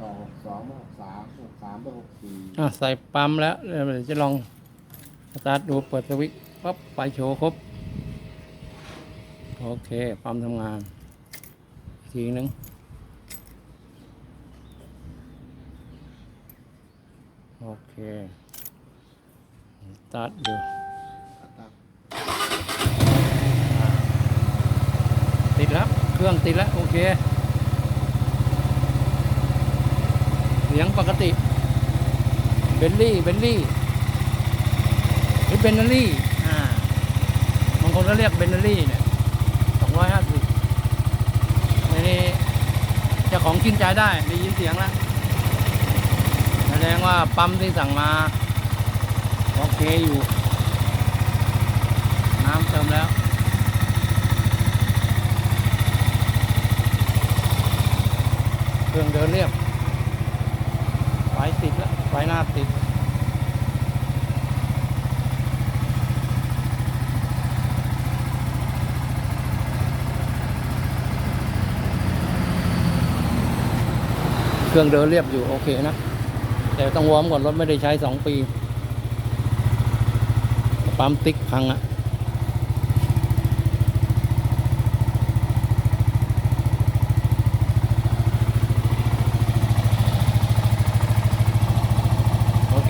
ต่อหกสองหกสามหกสามไปหกสี่อะใส่ปั๊มแล้วเดี๋ยวจะลองสตาร์ทดูเปิดสวิตช์ปั๊บไฟโชว์ครบ โอเค ปั๊มทำงานอีกทีหนึงโอเคสตาร์ทดูตักติดแล้ว เครื่องติดแล้ว โอเค สียงปกติ เบลลี่ เบลลี่ หรือเบนเนอรี่ อ่า บางคนก็เรียกเบนเนอรี่เนี่ยสองร้อยห้าสิบนี่เจ้าของกินใจได้ได้ยินเสียงแล้วแสดงว่าปั๊มที่สั่งมา โอเคอยู่ น้ำเติมแล้วเครื่องเดินเรียบไฟติดแล้วไฟหน้าติดเครื่องเดินเรียบอยู่โอเคนะ แต่ต้องวอร์มก่อนรถไม่ได้ใช้สองปี ปั๊มติ๊กพังอะ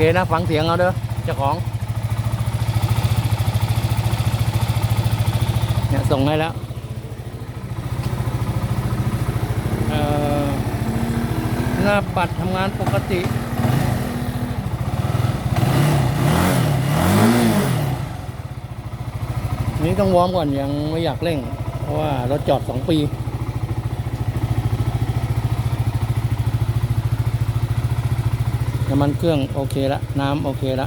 เคนะ ฟังเสียงเอาเด้อเจ้าของ เนี่ยส่งให้แล้วเอ่อหน้าปัดทำงานปกตินี้ต้องวอร์มก่อนยังไม่อยากเร่ง เพราะว่ารถจอดสองปี น้ำมันเครื่องโอเคละ น้ำโอเคละ